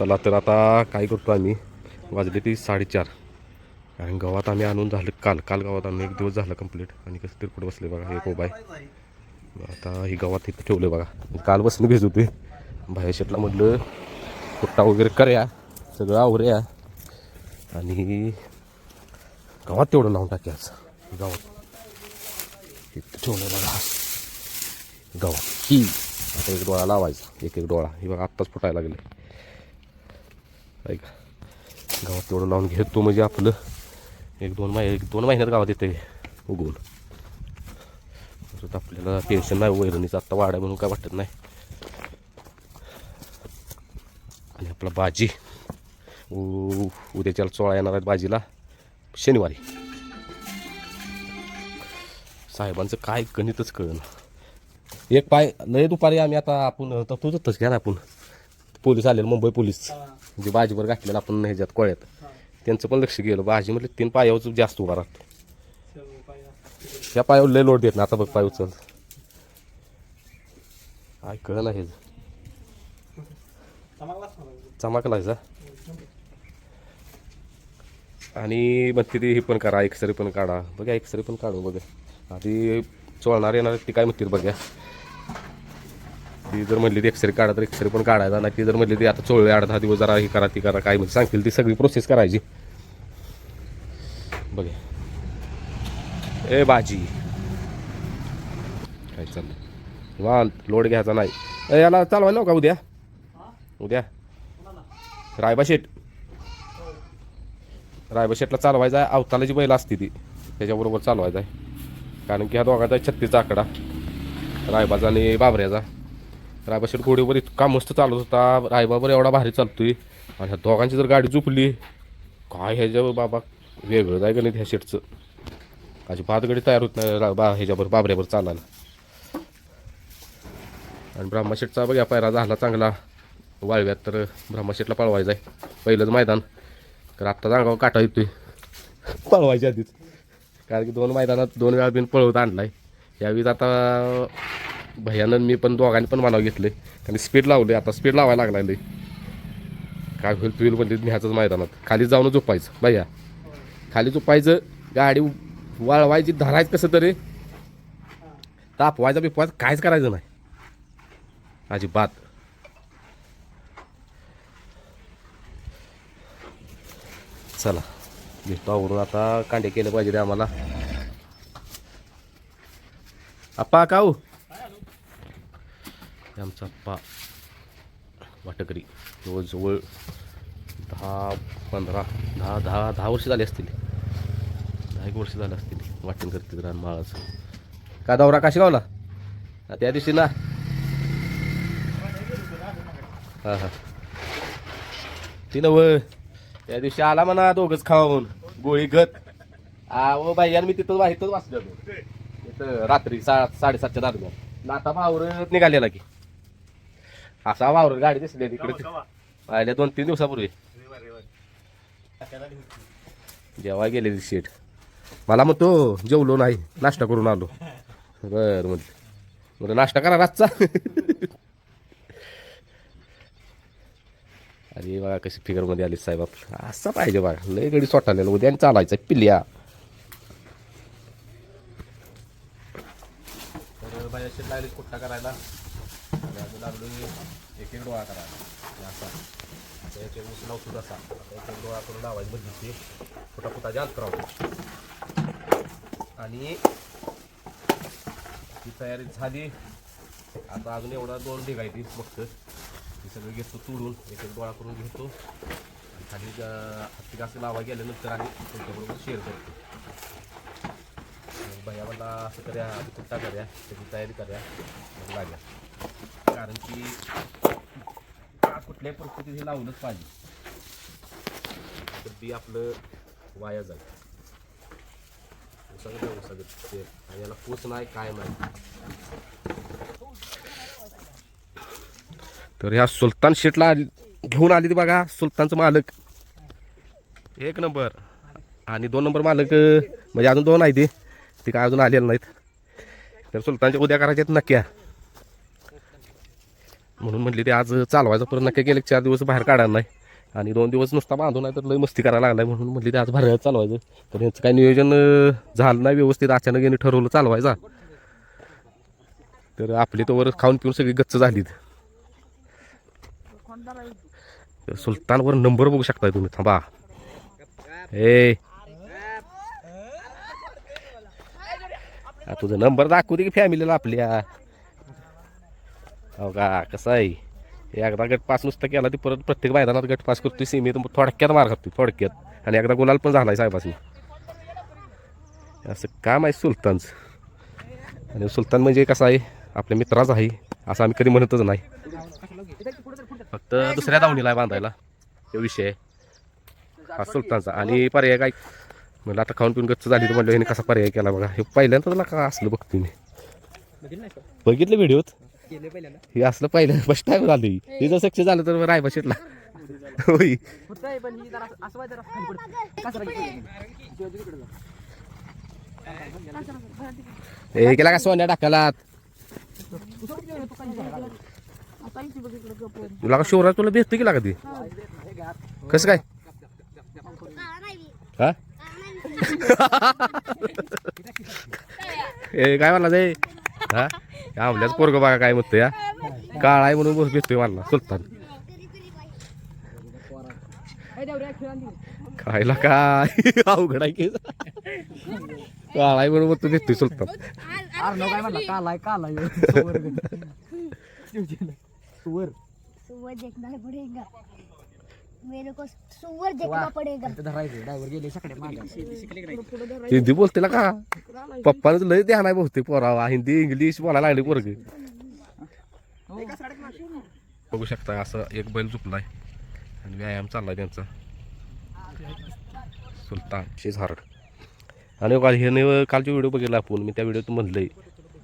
चला तर आता काय करतो आम्ही? वाजले ती साडेचार. कारण गावात आम्ही आणून झालं काल. काल गावात आणून एक दिवस झालं कंप्लीट आणि कसं तिरपट बसले बघा हे आहे. आता ही गावात इथं ठेवलं बघा. काल बसणं भेज होते बाहेर शेटला म्हटलं कुट्टा वगैरे करूया सगळं आवरूया. आणि गावात तेवढं लावून टाक्या आज. गावात. इथं ठेवलं बघा. गावात. ही. आता एक डोळा लावायचा. एक एक डोळा. हे बघा आत्ताच फुटायला लागले. ऐका गावात तेवढं लावून घेतो म्हणजे आपलं एक दोन महिने एक दोन महिन्यात गावात येते उगवून. परत आपल्याला टेन्शन नाही वैरणीचं आत्ता वाढा म्हणून काय वाटत नाही. आणि आपला बाजी उ उद्याच्याला चोळा येणार आहेत बाजीला शनिवारी. साहेबांचं काय गणितच कळलं एक पाय लय दुपारी आम्ही आता आपण तर तुझं घ्या ना आपण. पोलीस आलेलं मुंबई पोलीस. म्हणजे बाजीवर घातलेलं आपण ह्याच्यात कोळ्यात. त्यांचं पण लक्ष गेलं. भाजी म्हटलं तीन पायावर जास्त उभा राहतो. या पायावर लय लोड देत ना आता बघ पाय उचल. काय कळ ना हे. आणि मग तिथे हे पण करा एक्सरे पण काढा. बघा एक्सरे पण काढू बघा. आधी चोळणार येणार ती काय म्हणतील बघा ती जर म्हणली ती एक्सरे काढा तर एक्सरे पण काढायचा नाही ती जर म्हणली ती आता चोळले आठ दहा दिवस जरा हे करा ती करा काय म्हणजे सांगतील ती सगळी प्रोसेस करायची. बघा. ए बाजी. काय चाललं वा लोड घ्यायचा नाही. ए, याला चालवायला लावू का उद्या? उद्या? रायबा शेट रायबा शेटला चालवायचा आहे. अवतालाची बैल असते ती. त्याच्याबरोबर चालवायचा आहे. कारण की ह्या दोघांचा आहे छत्तीसचा आकडा. रायबाचा आणि बाबऱ्याचा. रायबा शेट घोडीवर इतका मस्त चालत होता. रायबाबर एवढा भारी चालतोय. आणि ह्या दोघांची जर गाडी झुपली काय ह्याच्यावर बाबा वेगळं जाय नाही ह्या शेटचं अजिबात गाडी तयार होत नाही. बा ह्याच्यावर बाबऱ्यावर चालायला. आणि ब्रह्मशेटचा बघा पायरा झाला चांगला. वाळव्यात तर ब्रह्मशेटला पळवायचा आहे. पहिलंच मैदान. तर आत्ता अंगावर काटा येतोय. पळवायच्या आधीच. कारण की दोन मैदानात दोन वेळा बिन पळवत आणलाय. यावेळी आता भैयानं मी पण दोघांनी पण मानावं घेतले आणि स्पीड लावले आता स्पीड लावायला लागलाय काय होईल तुईल म्हणजे न्यायचंच मैदानात. खाली जाऊन झोपायचं. भैया खाली झोपायचं गाडी वाळवायची धरायचं कसं तरी. तापवायचा बिपवायचं काहीच करायचं नाही. अजिबात. चला भेटतो आवरून आता कांडे केले पाहिजे रे आम्हाला. आप्पा काऊ? हे आमचा आप्पा वाटकरी. जवळजवळ दहा पंधरा दहा दहा दहा वर्ष झाले असतील. दहा एक वर्ष झालं असतील वाटण करते रान माळाचं. का दौरा काशी गावला? त्या दिवशी ना. हां हां. ती नव. त्या दिवशी आला म्हणा दोघंच खाऊन. गोळी गत ओ बाई आणि मी तिथं वाहितच वाचलो तिथं रात्री सा साडेसातच्या दरम्यान. नाता भावरत निघालेला की. असा वावर गाडी दिसली तिकडे. आल्या दोन तीन दिवसापूर्वी. जेव्हा गेले शेट मला म्हणतो जेवलो नाही नाश्ता करून आलो. बर म्हणजे म्हणजे नाश्ता करा रातचा. अरे बघा कशी फिगरमध्ये आली साहेब आपलं असं पाहिजे बघा लय गडी सोटालेलं उद्या चालायचं तर बाया लागली कुट्टा करायला? आणि अजून लागलो एक एक डोळा करायला असा आता याचे ऊस लावतो तसा एक एक डोळा करून लावायची बघितली फुटा फुटाच्या अंतरावर आणि ती तयारी झाली आता अजून एवढा दोन ढिगायची फक्त हे सगळं घेतो तोडून एक एक गोळा करून घेतो आणि खाली ग- हत्ती घास लावा गेल्यानंतर आणि तुमच्याबरोबर शेअर करतो भैया मला असं करूया कुट्टा करूया त्याची तयारी करा मग लागल्या कारण की कुठल्याही परिस्थितीत हे लावलंच पाहिजे. तर ती आपलं वाया जाईल. सगळं सगळं आणि याला पोच नाही काय नाही. तर ह्या सुलतान शेटला आली- घेऊन आली ती बघा सुलतानचं मालक. एक नंबर. आणि दोन नंबर मालक म्हणजे अजून दोन आहे ते. ते काय अजून आलेले नाहीत. तर सुलतानच्या उद्या करायच्यात नक्की म्हणून म्हटली ते आज चालवायचा परत नक्की गेले चार दिवस बाहेर काढणार नाही. आणि दोन दिवस नुसता बांधून आहे तर लय मस्ती करायला लागलाय म्हणून म्हटली ते आज बाहेर चालवायचं. तर यांचं काही नियोजन झालं नाही व्यवस्थित. अचानक यांनी ठरवलं चालवायचा. तर आपली तोवर खाऊन पिऊन सगळी गच्च झालीत. तर सुलतानवर नंबर बघू शकताय तुम्ही. थांबा. ए. तुझा नंबर दाखवू दे की फॅमिलीला आपल्या. हो का कसं आहे? एकदा गट पास नुसतं केला ती परत प्रत्येक मैदानात गट पास करतोय सीमित थोडक्यात मार खातोय थोडक्यात. आणि एकदा गुलाल पण झालाय साहेबासनी. असं काम आहे सुलतानचं. आणि सुलतान म्हणजे कसं आहे आपल्या मित्राचा आहे असं आम्ही कधी म्हणतच नाही. फक्त दुसऱ्या दावणीला आहे बांधायला तो विषय आहे. हा सुलतानचा. आणि पर्याय काय? म्हणलं आता खाऊन पिऊन गच्च झाली तर म्हणलं ह्याने कसा पर्याय केला बघा. हे पहिल्यांदा तुला का असलं बघतो मी. बघितलं व्हिडिओत? हे असलं पहिलं फर्स्ट टाइम झालं ही. हे जर सक्सेस झालं तर रायबा होई हे केला का सोन्या टाकायला तुला का शिवराज तुला भेटतो की लागा ती कसं काय? हा. ए काय म्हणला ते? हा? आमल्याच पोरग बघा काय म्हणतो या काळा आहे म्हणून बस भेटतोय मला सुलतान. खायला काय? अवघड आहे की. काळा आहे म्हणून म्हणतो भेटतोय सुलतान. काय म्हणला? कालाय कालाय सुवर सुअर देखना पड़ेगा मेरे को सुअर देखना पड़ेगा। धरायचं ड्रायव्हर गेले सकडे मागे. हिंदी बोलते ना का? पप्पानं लय ध्यान आहे बहुतेक पोरावा हिंदी इंग्लिश बोलायला लागले पोरग बघू शकता असं एक बैल चुकलाय आणि व्यायाम चाललाय त्यांचा. सुलतान शेजारड आणि काल ह्याने कालचे व्हिडिओ बघितला आपण. मी त्या व्हिडिओत म्हणलंय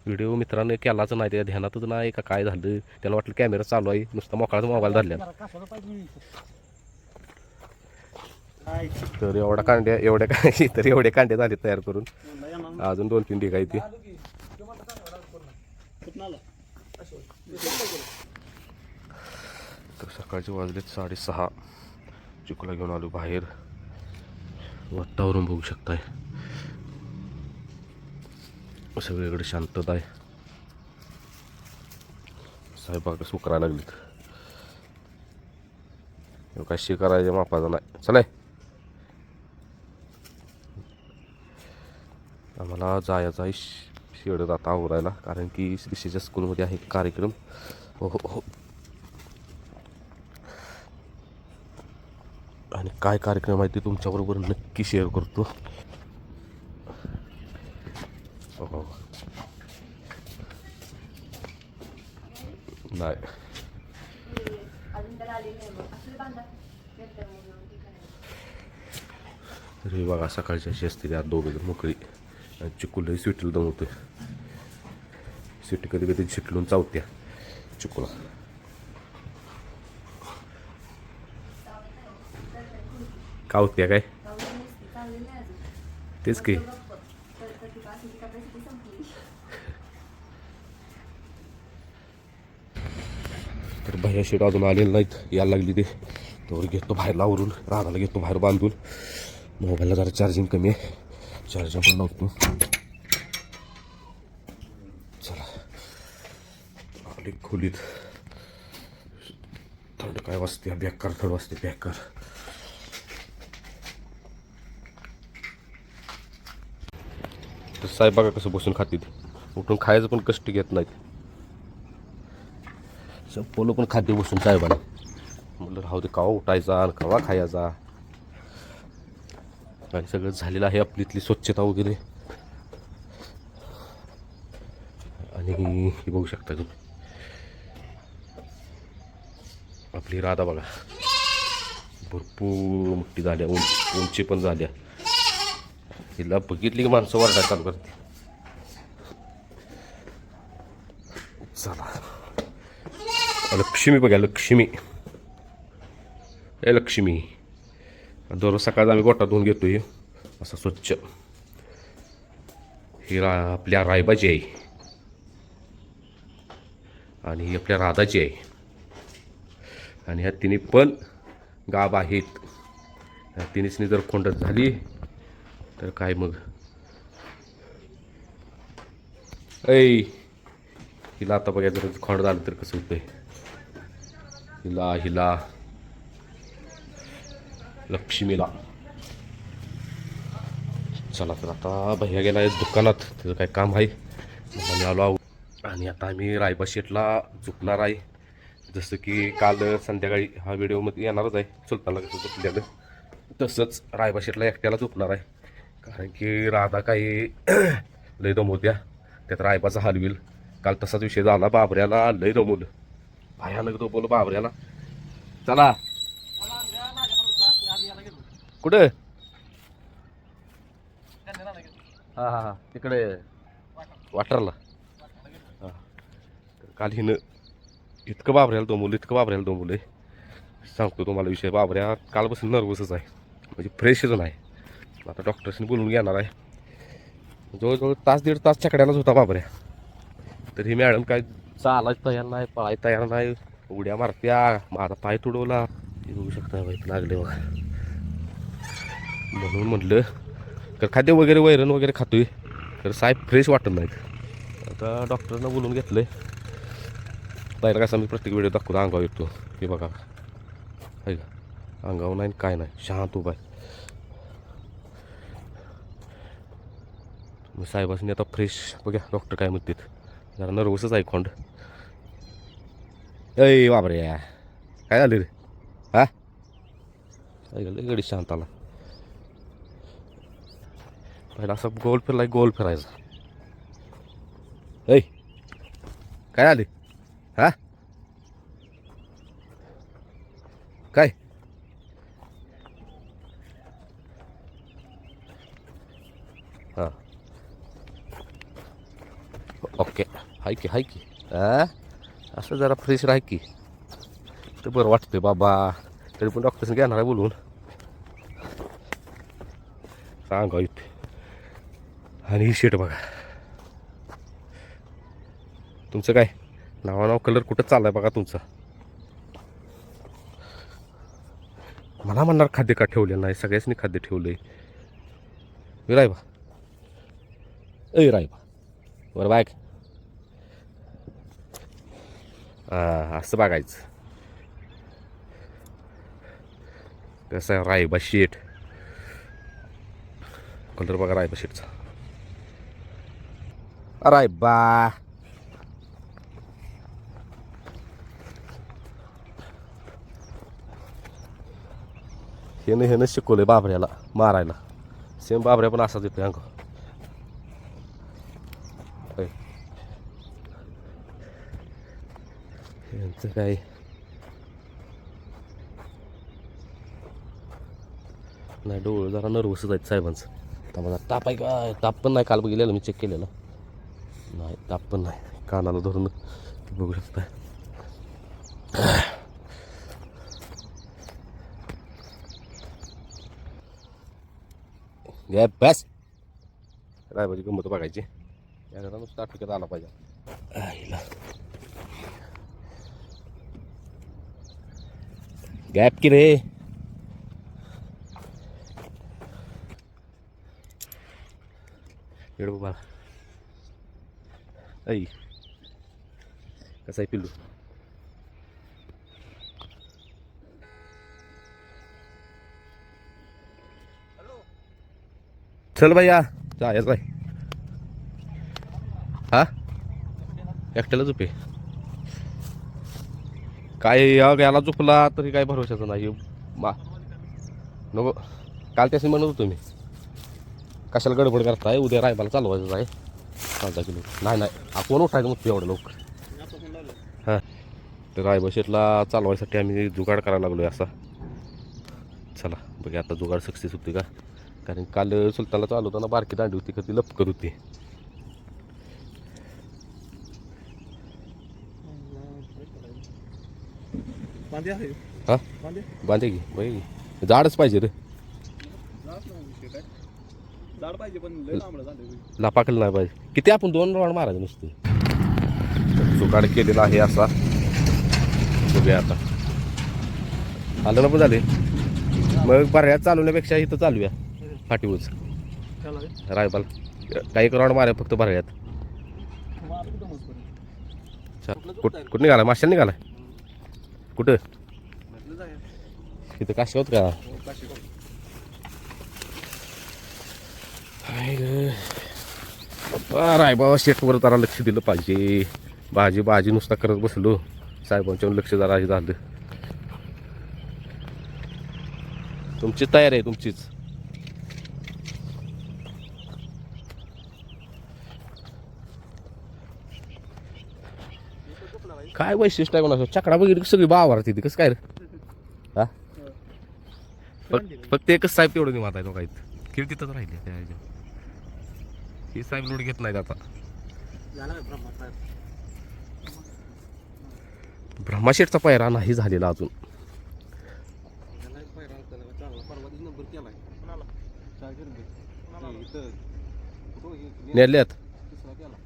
व्हिडिओ मित्रांनी केलाच नाही त्या ध्यानातच नाही का काय झालं? त्याला वाटलं कॅमेरा चालू आहे नुसता मोकळाचा मोबाईल धरल्या तर एवढा कांड्या एवढ्या काय तर एवढे कांडे झाले तयार करून. अजून दोन तीन ढिगा ती. तर सकाळचे वाजलेत साडेसहा. चिकूला घेऊन आलो बाहेर. वातावरण बघू शकताय. सगळीकडे शांतता आहे. साहेबाकडे सुकरायला लागलीत. काय शिकारायच्या मापाचा नाही. चलाय आम्हाला जायचं आहे शेडत आता आवरायला कारण की दिशेच्या स्कूलमध्ये आहे कार्यक्रम. हो हो हो. आणि काय कार्यक्रम आहे ते तुमच्याबरोबर नक्की शेअर करतो. हो. नाही. अरे बघा सकाळच्या अशी असते त्यात दोघं मोकळी. आणि चिकूला स्वीटला दमवतोय स्वीट कधी कधी झिटलून चावत्या. चिकूला. कावत्या काय? तेच की. तर भैया शेट अजून आलेलं नाहीत. यायला लागली ते. तेवढं घेतो बाहेर लावरून. रानाला घेतो बाहेर बांधून. मोबाईलला जरा चार्जिंग कमी आहे. चार्जिंग पण लावतो चला. आली खोलीत. थंड काय वाजते? बेकार थंड वाजते बेकार. तर साहेब बघा कसं बसून खातील उठून खायचं पण कष्ट घेत नाहीत. संपवलं पण खाते बसून साहेबांना. म्हणलं राहू दे कवा उठायचा आणि कवा खायचा. आणि सगळं झालेलं आहे आपली इथली स्वच्छता वगैरे. आणि हे बघू शकता तुम्ही. आपली राधा बघा. भरपूर मोठी झाल्या उंच उंची पण झाल्या. हिला बघितली की माणसं वाढायला चालू करते. चला. लक्ष्मी बघा लक्ष्मी. ए लक्ष्मी. दररोज सकाळचा आम्ही गोटा धुवून घेतो हे असं स्वच्छ. ही रा आपल्या रायबाची आहे आणि ही आपल्या राधाची आहे आणि ह्या तिन्ही पण गाब आहेत. ह्या तिन्हीसनी जर खोंडत झाली तर काय मग? ऐ हिला आता बघा जर खोंड झालं तर कसं होतंय? हिला हिला. लक्ष्मीला चला तर आता भैया गेला आहे दुकानात त्याचं काय काम आहे आलो आहोत आणि आता आम्ही रायबा शेटला झुकणार आहे जसं की काल संध्याकाळी हा व्हिडिओमध्ये येणारच आहे सुलतानला कसं झुकलेलं तसंच रायबा शेटला एकट्याला झुकणार आहे कारण की राधा काही लय दमवत्या त्यात रायबाचा हलविल काल तसाच विषय झाला बाबऱ्याला लय दमवलं भयानक दमवलं बाबऱ्याला चला कुठं? हा हा हा. तिकडे. वाटरला. हा. काल हिनं इतकं बाबऱ्याला दमवलं इतकं बाबऱ्याला मुले. सांगतो तुम्हाला विषय बाबऱ्या कालपासून नर्वसच आहे. म्हणजे फ्रेशच नाही. आता डॉक्टरशी बोलून घेणार आहे. जवळजवळ तास दीड तास चकड्यालाच होता बाबऱ्या. तर ही मॅडम काय चालायच तयार नाही पाय तयार नाही. उड्या मारत्या. माझा पाय तुडवला. हे बघू शकता बाई लागले बघा. म्हणून म्हटलं तर खाद्य वगैरे वैरण वगैरे खातोय तर साहेब फ्रेश वाटत नाहीत. आता डॉक्टरनं बोलून घेतलं आहे पहिला कसा मी प्रत्येक वेळेस दाखवतो अंगावर येतो. हे बघा. आहे का? अंगावर नाही काय नाही. शांत उभा आहे. मग साहेबांनी आता फ्रेश बघा डॉक्टर काय म्हणतात. जरा नर्वसच आहे खोंड. ऐ बाबरे काय झालं रे? हा? ऐकलं गडी शांत आला. पहिला असं गोल फिरला गोल फिरायचा. ऐ काय आले? हा? काय? हां. ओके हाय की हाय की. असं जरा फ्रेश राह की. तर बरं वाटतंय बाबा. तरी पण डॉक्टरने घेणार आहे बोलून. सांगा इथे. आणि ही शेट बघा. तुमचं काय? नावा नाव कलर कुठं चाललाय बघा तुमचा? मला म्हणणार खाद्य का ठेवलेलं नाही? सगळ्याचनी खाद्य ठेवलंय. ए रायबा ए रायबा बरं बाय हा असं बघायचं. कसं आहे रायबा शेट कलर बघा रायबा शेटचा अरे बा. हेनं हेनं शिकवलंय बाबऱ्याला मारायला. सेम बाबऱ्या पण असा येतोय अंग. यांचं काय? नाही डोळं जरा नर्वसच आहेत साहेबांचं. तर मला ताप आहे का? ताप पण नाही काल बघितलेलं मी चेक केलेलं. नाही ताप पण नाही. कानाला धरून बघू शकता बस. रायबाची गंमत बघायची. याला नुसतं आठवक्यात आला पाहिजे. गॅप की रे येड बाबा ऐ कसा आहे पिल्लू चल भैया जायचं आहे हा एकट्याला झोपे काय याला झोपला तरी काय भरोशाचं नाही. मा. नको. काल त्याशी म्हणत होतो मी. कशाला गडबड करताय? उद्या रायबाला चालवायचं आहे. अर्धा किलो नाही? नाही आपण उठायचं मग एवढं लवकर? हां. तर रायबा शेटला चालवायसाठी आम्ही जुगाड करायला लागलो आहे असा. चला बघा आता जुगाड सक्सेस होती का? कारण काल सुलतानला चालवताना बारकी दांडी होती का ती लपकत होती. हा? बांधे. की? बाई झाडच पाहिजे रे. झाड पाहिजे पण लय लांबडं झालं लापाकल नाही पाहिजे. किती आपण दोन राऊंड मारायचे नुसते? जुगाड केलेला आहे असा. बघूया आता. आलं पण झाले. मग बऱ्याच चालवण्यापेक्षा इथं चालूया. रे. रायबाल. काही राऊंड मारे फक्त बऱ्यात कुठं निघाला? माशाला निघालाय कुठं. तिथं काशी होत का हो, काशी करू. रायबाबा शेटवर जरा लक्ष दिलं पाहिजे. भाजी भाजी नुसता करत बसलो. साहेबांच्या लक्ष जरा हे झालं. तुमची तयारी आहे तुमचीच. काय वैशिष्ट्य आहे कोणाचं चकडा की सगळी बावार तिथे कसं काय रे? हा? फक्त एकच साहेब तेवढं निवात आहे तो काही. खेळ तिथंच राहिले त्या. हे साहेब लोड घेत नाहीत आता? ब्रह्माशेठचा पायरा नाही झालेला अजून. त्याला एक पायरा होता, त्याला चांगला परवातीच नंबर केलाय. काय करून दे? हे इथं. कुठं हे? हे नेल्यात दुसरा केला.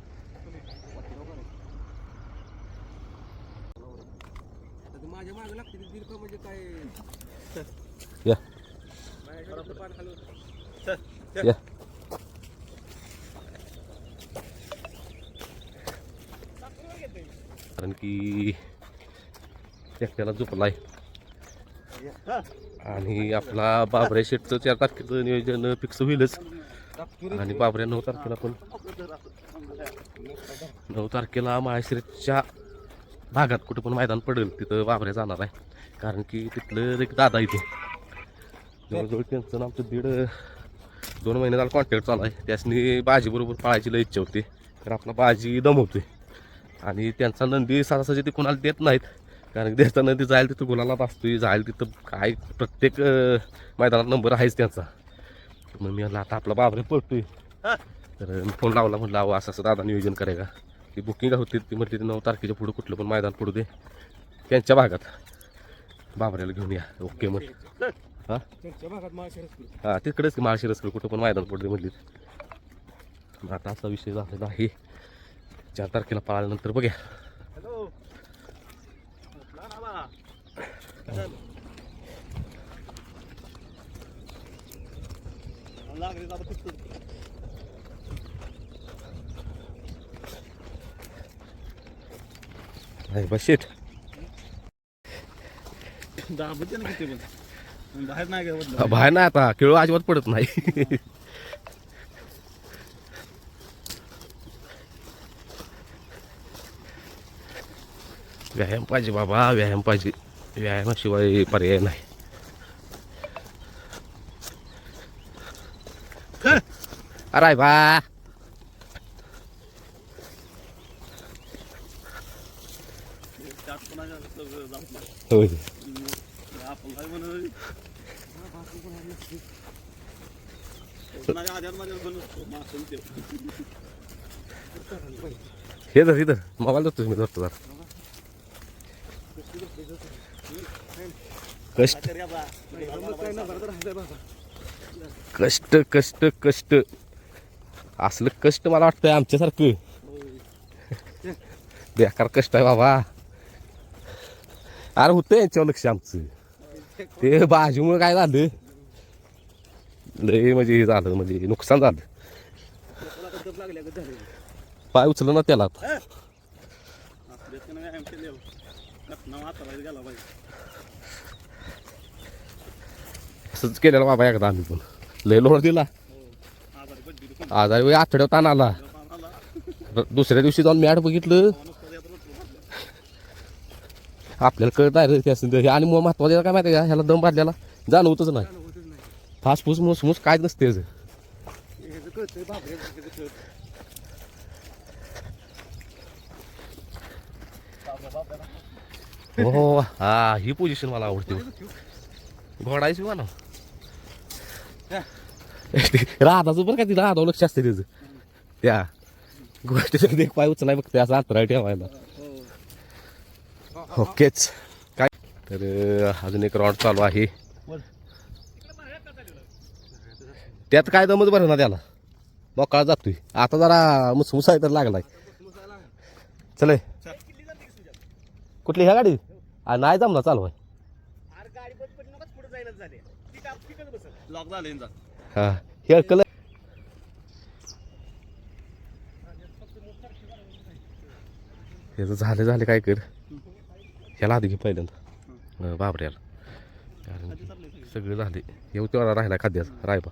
वाटेगाव करायचं. आता ते माझ्या मागे लागते ते दीर्घ म्हणजे काय या माझ्या घराचं पान खाली होतं. या कारण की एकट्याला आहे आणि आपला बाबऱ्या शेटचं चार तारखेचं नियोजन फिक्स होईलच. आणि बाबऱ्या नऊ तारखेला पण. नऊ तारखेला माळशिरच्या भागात कुठं पण मैदान पडेल तिथं बाबऱ्या जाणार आहे. कारण की तिथलं एक दादा इथे. जवळजवळ त्यांचं आमचं दीड दोन महिने झाला कॉन्टॅक्ट चालू आहे. त्यासनी बाजीबरोबर पळायची लय इच्छा होती. तर आपला बाजी दमवतोय. आणि त्यांचा नंदी सहजासहजी ते कुणाला देत नाहीत. कारण की त्याचा नंदी जाईल तिथं गुलालात असतोय जाईल तिथं काय प्रत्येक मैदानात नंबर आहेच त्यांचा. मग मी आता आपला बाबरे पळतोय. तर मी फोन लावला म्हटलं अहो असं असं दादा नियोजन करायला. की बुकिंग होती ती म्हटली ती नऊ तारखेच्या पुढं कुठलं पण मैदान पडू दे. त्यांच्या भागात. बाबऱ्याला घेऊन या. ओके मग हां? करू. हा तिकडेच की माळशिरसकडे कुठं पण मैदान पडले म्हणली. मग आता असा विषय झालेला आहे. चार तारखेला पळाल्यानंतर बघ्या. नाही बस शेट दाबते ना किती पण. बाहेर नाही काय बदल बाहेर नाही आता खेळ अजिबात पडत नाही. व्यायाम पाहिजे बाबा व्यायाम पाहिजे. व्यायामाशिवाय पर्याय नाही. अरे बा. होय. हे धर मोबाईल धरतो मी धरतो जरा. कष्ट. कष्ट कष्ट कष्ट. असलं कष्ट मला वाटतंय आमच्यासारखं. बेकार कष्ट आहे बाबा. अरे होतं यांच्यावर लक्ष आमचं. ते बाजूमुळे काय झालं? लय म्हणजे हे झालं म्हणजे नुकसान झालं. पाय उचलं ना त्याला असंच केलेलं बाबा एकदा आम्ही पण. लय लोड दिला. आजारी पडली आठवड्यात ताण आला. दुसऱ्या दिवशी जाऊन मॅट बघितलं. आपल्याला कळत आहे रे हे आणि मग महत्वाचं काय माहिती का? ह्याला दम बांधल्याला जाणवतच नाही. होतच फास फूस मुस काय नसते हो हो हा. ही पोझिशन मला आवडते. घोडायची म्हणा. राधाचं बरं का ती राधा लक्ष असते त्याचं. त्या गोष्टीचं एक पाय उचलाय बघते असं अंतराळ ठेवायला. ओकेच. काय? तर अजून एक राऊंड चालू आहे. त्यात काय दमच बरं ना त्याला? मोकळा जातोय. आता जरा मुसमुस आहे तर लागलाय. चल. कुठली ह्या गाडी? आ, नाही जमला चालू आहे लॉक झाले. यांचा हा हे कलर ह्याचं झालं झालं काय कर. ह्याला आधी घे पहिल्यांदा. बाबऱ्याला कारण सगळं. झाले. येऊ तेवढा राहिला खाद्याचा रायबा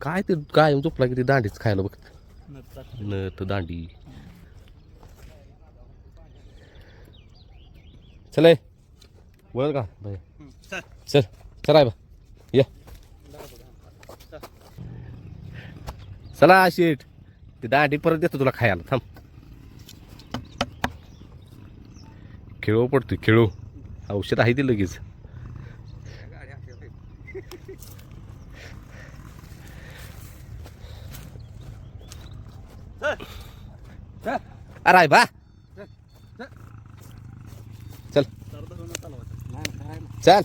काय ते काय झोपला की ते दांडीच खायला बघत नत दांडी. चल वळ का? बाय चल. चल. रायबा या. चला शेट ते दांडी परत देतो तुला खायला. थांब. खेळू पडतोय खेळू. औषध आहे ते लगेच. अरे बा चल चल.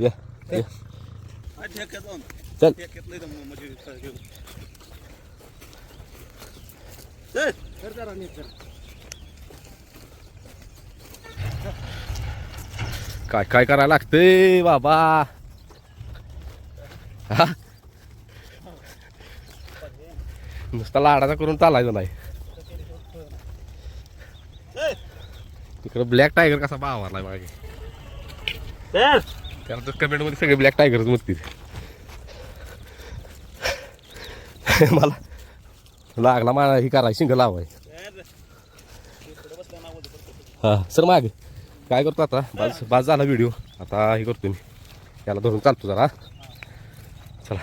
ये ये. चल. काय काय करायला लागतंय बाबा? हा? नुसता लाडाचा करून चालायचं नाही. तिकडे ब्लॅक टायगर कसा बावारलाय मागे त्याला तर कमेंटमध्ये सगळे ब्लॅक टायगरच मस्तील मला लागला मला ही कराय शिंग लावाय. हा सर मागे. काय करतो आता? बाज बाज झाला व्हिडिओ आता हे करतो मी. याला धरून चालतो जरा. चला.